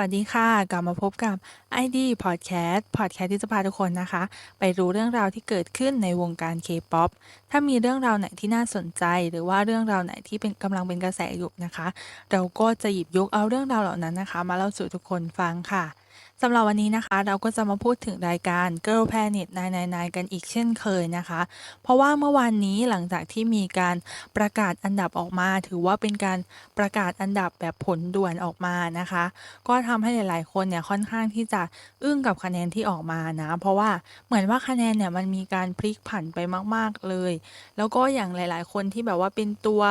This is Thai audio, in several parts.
วัสดีค่ะ กลับมาพบกับ ID Podcast Podcast ที่จะพาทุกคนนะคะ ไปรู้เรื่องราวที่เกิดขึ้นในวงการ K-POP ถ้ามีเรื่องราวไหนที่น่าสนใจ หรือว่าเรื่องราวไหนที่เป็นกำลังเป็นกระแสอยู่นะคะ เราก็จะหยิบยกเอาเรื่องราวเหล่านั้นนะคะ มาเล่าสู่ทุกคนฟังค่ะ สำหรับวันนี้นะคะ เราก็จะมาพูดถึงรายการ Girl Planet 999 กันอีกเช่นเคยนะคะ เพราะว่าเมื่อวานนี้หลังจากที่มีการประกาศอันดับออกมา ถือว่าเป็นการประกาศอันดับแบบผลด่วนออกมานะคะ ก็ทำให้หลาย ๆ คนเนี่ยค่อนข้างที่จะอึ้งกับคะแนนที่ออกมานะ เพราะว่าเหมือนว่าคะแนนเนี่ยมันมีการพลิกผันไปมาก ๆ เลย แล้วก็อย่างหลาย ๆ คนที่แบบว่าเป็นตัว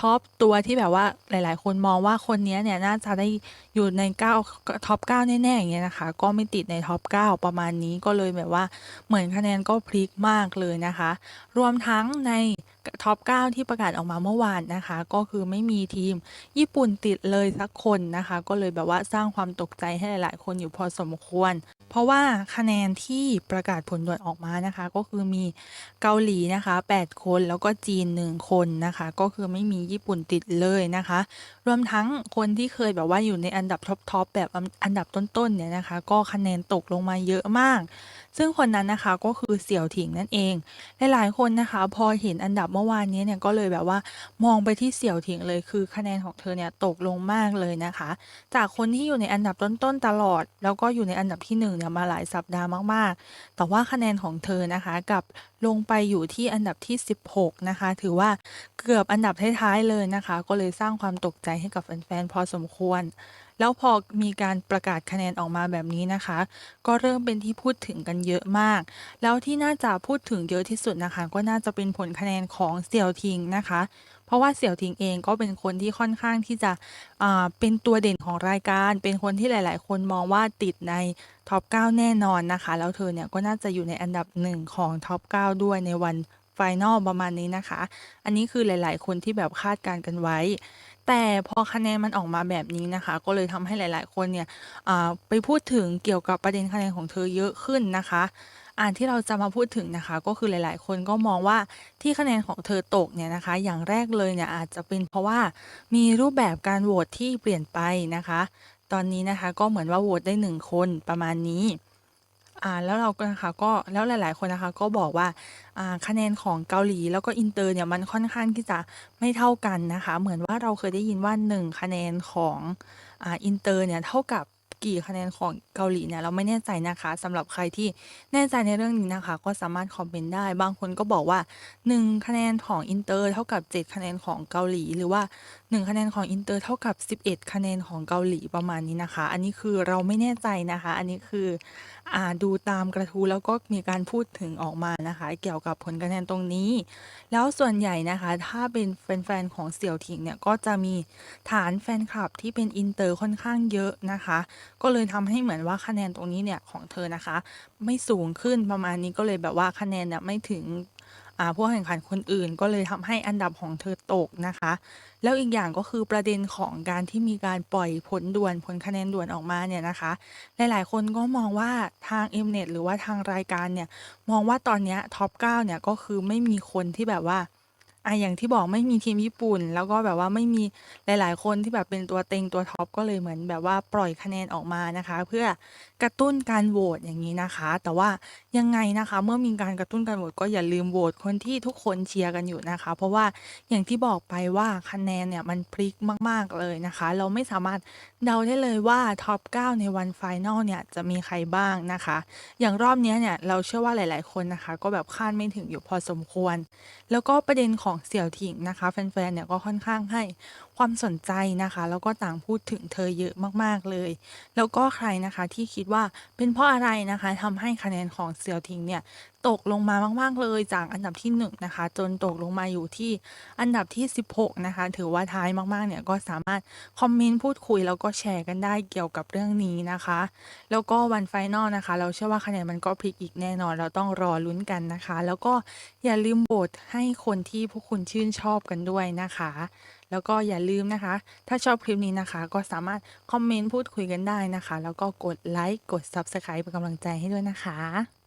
ท็อปตัวที่แบบว่าหลาย ๆ คนมองว่าคนนี้เนี่ยน่าจะได้อยู่ใน9ท็อป9แน่ ๆ อย่างเงี้ยนะคะ ก็ไม่ติดในท็อป 9 ประมาณนี้ก็เลยแบบว่าเหมือนคะแนนก็พลิกมากเลยนะคะ รวมทั้งในท็อป 9 ที่ประกาศออกมาเมื่อวานนะคะ ก็คือไม่มีทีมญี่ปุ่นติดเลยสักคนนะคะ ก็เลยแบบว่าสร้างความตกใจให้หลาย ๆ คนอยู่พอสมควร เพราะว่าคะแนนที่ประกาศผลด่วนออกมานะคะ ก็คือมีเกาหลีนะคะ 8 คนแล้วก็จีน 1 คนนะคะ ก็คือไม่มีญี่ปุ่นติดเลยนะคะ รวมทั้งคนที่เคยแบบว่าอยู่ในอันดับท็อปๆแบบอันดับต้นๆเนี่ยนะคะ ก็คะแนนตกลงมาเยอะมาก ซึ่งคนนั้นนะคะก็คือเสี่ยวถิงนั่นเอง หลายๆคนนะคะ พอเห็นอันดับเมื่อวานนี้เนี่ยก็เลยแบบว่ามองไปที่เสี่ยวถิงเลยคือคะแนนของเธอเนี่ยตกลงมากเลยนะคะ จากคนที่อยู่ในอันดับต้นๆตลอด แล้วก็อยู่ในอันดับที่1เนี่ยมาหลายสัปดาห์มาก ๆ แต่ว่าคะแนนของเธอนะคะกับลงไปอยู่ที่อันดับที่ 16 นะคะ ถือว่าเกือบอันดับท้าย ๆ เลยนะคะ ก็เลยสร้างความตกใจให้กับแฟน ๆ พอสมควร แล้วพอมีการประกาศคะแนนออกมาแบบนี้นะคะ ก็เริ่มเป็นที่พูดถึงกันเยอะมาก แล้วที่น่าจะพูดถึงเยอะที่สุดนะคะ ก็น่าจะเป็นผลคะแนนของเสี่ยวทิงนะคะ เพราะว่าเสี่ยวทิงเองก็เป็นคนที่ค่อนข้างที่จะเป็นตัวเด่นของรายการ เป็นคนที่หลาย ๆ คนมองว่าติดในท็อป 9 แน่นอนนะคะ แล้วเธอเนี่ยก็น่าจะอยู่ในอันดับ1ของท็อป 9 ด้วยในวันไฟนอลประมาณนี้นะคะ อันนี้คือหลาย ๆ คนที่แบบคาดการกันไว้ แต่พอคะแนนมันออกมาแบบนี้นะคะ ก็เลยทำให้หลาย ๆ คนเนี่ยอ่าไปพูดถึงเกี่ยวกับประเด็นคะแนนของเธอเยอะขึ้นนะคะ อ่านที่เราจะมาพูดถึงนะคะ ก็คือหลาย ๆ คนก็มองว่าที่คะแนนของเธอตกเนี่ยนะคะ อย่างแรกเลยเนี่ยอาจจะเป็นเพราะว่ามีรูปแบบการโหวตที่เปลี่ยนไปนะคะ ตอนนี้นะคะก็เหมือนว่าโหวตได้1คนประมาณนี้ อ่าแล้วเราก็นะคะก็แล้วหลาย ๆ คนนะคะก็บอกว่าอ่าคะแนนของเกาหลีแล้วก็อินเตอร์เนี่ยมันค่อนข้างที่จะไม่เท่ากันนะคะ เหมือนว่าเราเคยได้ยินว่า 1 คะแนนของอ่าอินเตอร์เนี่ยเท่ากับ กี่คะแนนของเกาหลีเนี่ยเราไม่แน่ใจนะคะสำหรับใครที่แน่ใจในเรื่องนี้นะคะ ก็สามารถคอมเมนต์ได้ บางคนก็บอกว่า 1 คะแนนของอินเตอร์เท่ากับ 7 คะแนนของเกาหลี หรือว่า 1 คะแนนของอินเตอร์เท่ากับ 11 คะแนนของเกาหลีประมาณนี้นะคะ อันนี้คือเราไม่แน่ใจนะคะ อันนี้คืออ่าดูตามกระทู้แล้วก็มีการพูดถึงออกมานะคะ เกี่ยวกับผลคะแนนตรงนี้ แล้วส่วนใหญ่นะคะ ถ้าเป็นแฟนๆของเสี่ยวถิงเนี่ยก็จะมีฐานแฟนคลับที่เป็นอินเตอร์ค่อนข้างเยอะนะคะ ก็เลยทำให้เหมือนว่าคะแนนตรงนี้เนี่ยของเธอนะคะ ไม่สูงขึ้นประมาณนี้ก็เลยแบบว่าคะแนนเนี่ยไม่ถึงอ่าผู้แข่งขันคนอื่นก็เลยทำให้อันดับของเธอตกนะคะ แล้วอีกอย่างก็คือประเด็นของการที่มีการปล่อยผลด่วนผลคะแนนด่วนออกมาเนี่ยนะคะ หลายๆ คนก็มองว่าทาง Mnet หรือว่าทางรายการเนี่ย มองว่าตอนนี้ท็อป 9 เนี่ยก็คือไม่มีคนที่แบบว่า อ่าอย่างที่บอกไม่มีทีมญี่ปุ่น แล้วก็แบบว่าไม่มีหลาย ๆ คนที่แบบเป็นตัวเต็งตัวท็อปก็เลยเหมือนแบบว่าปล่อยคะแนนออกมานะคะ เพื่อกระตุ้นการโหวตอย่างนี้นะคะ แต่ว่ายังไงนะคะ เมื่อมีการกระตุ้นการโหวตก็อย่าลืมโหวตคนที่ทุกคนเชียร์กันอยู่นะคะ เพราะว่าอย่างที่บอกไปว่าคะแนนเนี่ยมันพลิกมาก ๆ เลยนะคะ เราไม่สามารถเดาได้เลยว่าท็อป 9 ในวันไฟนอลเนี่ยจะมีใครบ้างนะคะ อย่างรอบนี้เนี่ยเราเชื่อว่าหลาย ๆ คนนะคะ ก็แบบคาดไม่ถึงอยู่พอสมควร แล้วก็ประเด็นของของเสี่ยวถิงนะคะ แฟนๆเนี่ยก็ค่อนข้างให้ ความสนใจนะคะ แล้วก็ต่างพูดถึงเธอเยอะมากๆเลย แล้วก็ใครนะคะที่คิดว่าเป็นเพราะอะไรนะคะทำให้คะแนนของเสี่ยวทิงเนี่ยตกลงมามาก ๆ เลยจากอันดับที่1นนะคะ จนตกลงมาอยู่ที่อันดับที่ 16 นะคะ ถือว่าท้ายมาก ๆ เนี่ย ก็สามารถ คอมเมนต์ พูดคุย แล้วก็แชร์กันได้เกี่ยวกับเรื่องนี้นะคะ แล้วก็วันไฟนอลนะคะ เราเชื่อว่าคะแนนมันก็พลิกอีกแน่นอน เราต้องรอลุ้นกันนะคะ แล้วก็อย่าลืมโหวตให้คนที่พวกคุณชื่นชอบกันด้วยนะคะ แล้วก็อย่าลืมนะคะ ถ้าชอบคลิปนี้นะคะ ก็สามารถคอมเมนต์พูดคุยกันได้นะคะ แล้วก็กดไลค์กด Subscribe เป็นกำลังใจให้ด้วยนะคะ